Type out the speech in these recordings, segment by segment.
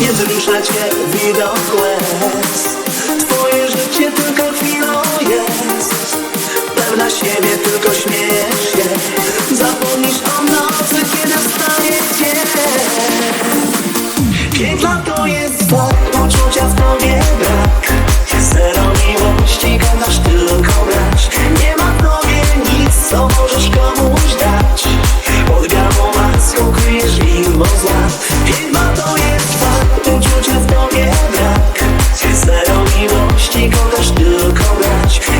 nie wzruszać mnie widok łez. Twoje życie tylko chwilą jest. Pewna siebie tylko śmiejesz się. Zapomnisz o nocy, kiedy wstaje dzień still come at you.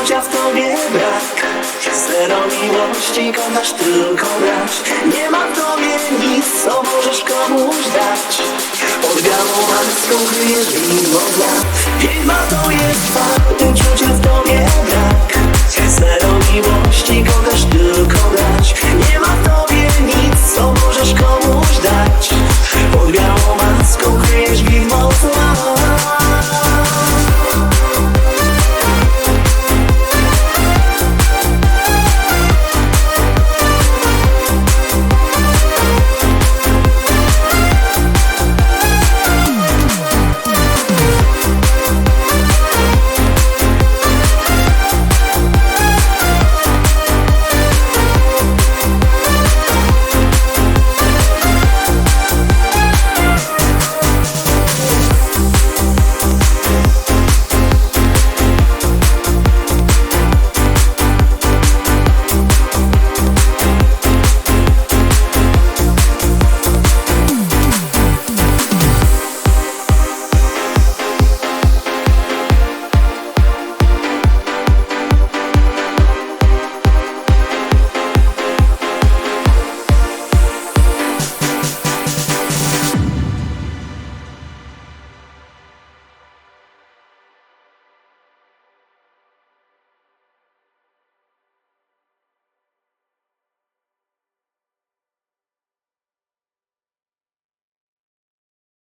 szczęścia w tobie brak. Zero miłości kochasz tylko brać Nie ma w tobie nic, co możesz komuś dać. Organą męską kryjesz mimo dna Chyba to jest fakt, uczucia w tobie brak. Zero miłości kochasz tylko